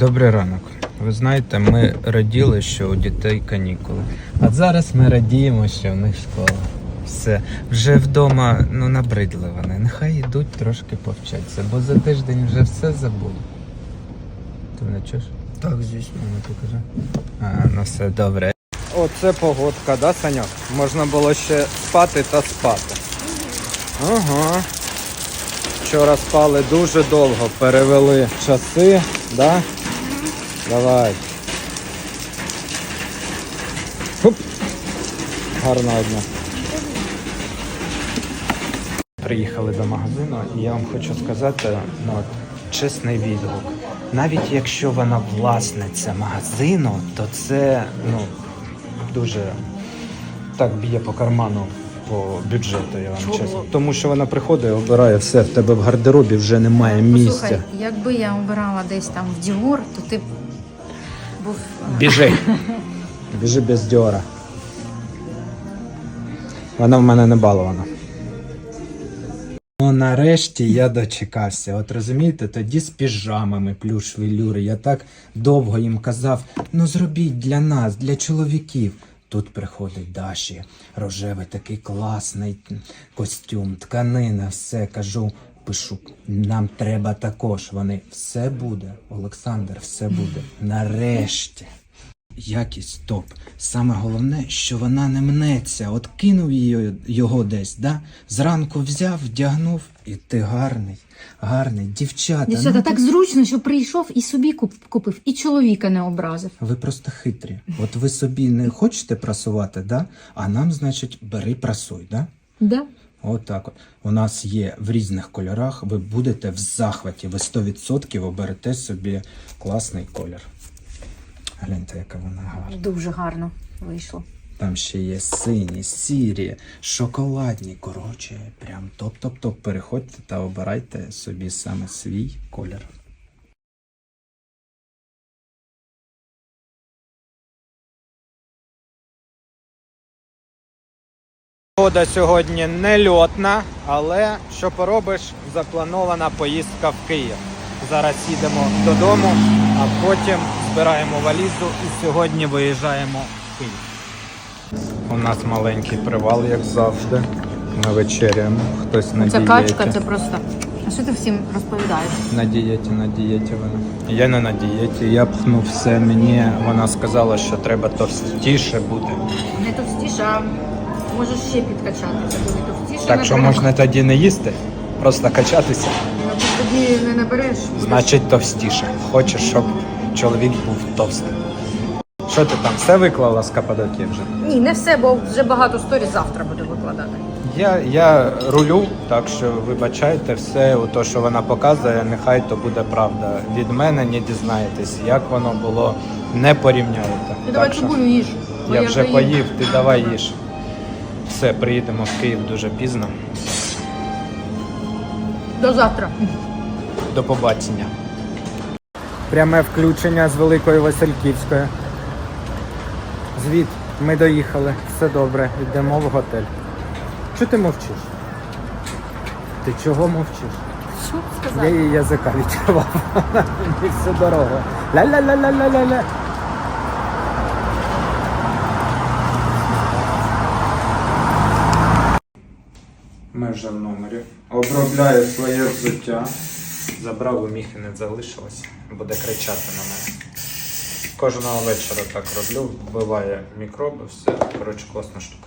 Добрий ранок. Ви знаєте, ми раділи, що у дітей канікули. А зараз ми радіємо, що в них школа. Все. Вже вдома ну, набридли вони. Нехай йдуть трошки повчаться, бо за тиждень вже все забули. Ти мене чуєш? Так, звісно. Ну, покажи. А, ну все добре. Оце погодка, да, Саньок? Можна було ще спати та спати. Ага. Вчора спали дуже довго, перевели часи, да? Давай. Хуп. Гарного дня. Приїхали до магазину, і я вам хочу сказати, ну, от, чесний відгук. Навіть якщо вона власниця магазину, то це ну, дуже так б'є по карману по бюджету, я вам Чого? чесно. Тому що вона приходить і обирає все, в тебе в гардеробі вже немає місця. Слухай, якби я обирала десь там в Діор, то ти б був Біжи. Біжи без дьора. Вона в мене не балована. Ну, нарешті я дочекався. От розумієте, тоді з піжамами плюш велюри. Я так довго їм казав: ну зробіть для нас, для чоловіків. Тут приходить Даші, рожевий такий класний костюм, тканина, все кажу. Пишу, нам треба також. Вони все буде, Олександр, все буде. Нарешті. Якість топ. Саме головне, що вона не мнеться. От кинув її, його десь, да? зранку взяв, вдягнув, і ти гарний, гарний. Дівчата. Дівчата, ну, так зручно, що прийшов і собі купив, і чоловіка не образив. Ви просто хитрі. От ви собі не хочете прасувати, да? а нам, значить, бери прасуй, да? Да? От так от. У нас є в різних кольорах. Ви будете в захваті. Ви 100% оберете собі класний колір. Гляньте, яка вона гарна. Дуже гарно вийшло. Там ще є сині, сірі, шоколадні. Коротше, прям топ-топ-топ. Переходьте та обирайте собі саме свій колір. Погода сьогодні не льотна, але що поробиш, запланована поїздка в Київ. Зараз їдемо додому, а потім збираємо валізу і сьогодні виїжджаємо в Київ. У нас маленький привал, як завжди. Ми вечеряємо. Хтось на Ця дієті. качка це просто. А що ти всім розповідаєш? На дієті, на дієті вона. Я не на дієті, я пхнув все. Мені вона сказала, що треба товстіше бути. Не товстіше, а можеш ще підкачати. Це буде товстіше. Так що можна тоді не їсти, просто качатися. Ну, ти тоді не набереш. Значить товстіше. Хочеш, щоб чоловік був товстим. Що ти там, все виклала з Каппадокії вже? Ні, не все, бо вже багато сторі завтра буду викладати. Я, я рулю, так що вибачайте, все то, що вона показує, нехай то буде правда. Від мене не дізнаєтесь, як воно було, не порівняєте. Ти давай Так що цибулю їж. я вже поїв, ти давай їж. Все, приїдемо в Київ дуже пізно. До завтра. До побачення. Пряме включення з Великої Васильківської. Звіт, ми доїхали, все добре, йдемо в готель. Чого ти мовчиш? Ти чого мовчиш? Що Я її язика відчував. Всю дорогу. Ля-ля-ля-ля-ля-ля-ля. Ми вже в номері. Обробляю своє взуття. Забрав у міхи не залишилось. Буде кричати на мене. Кожного вечора так роблю, вбиває мікроби, все. Коротше, класна штука.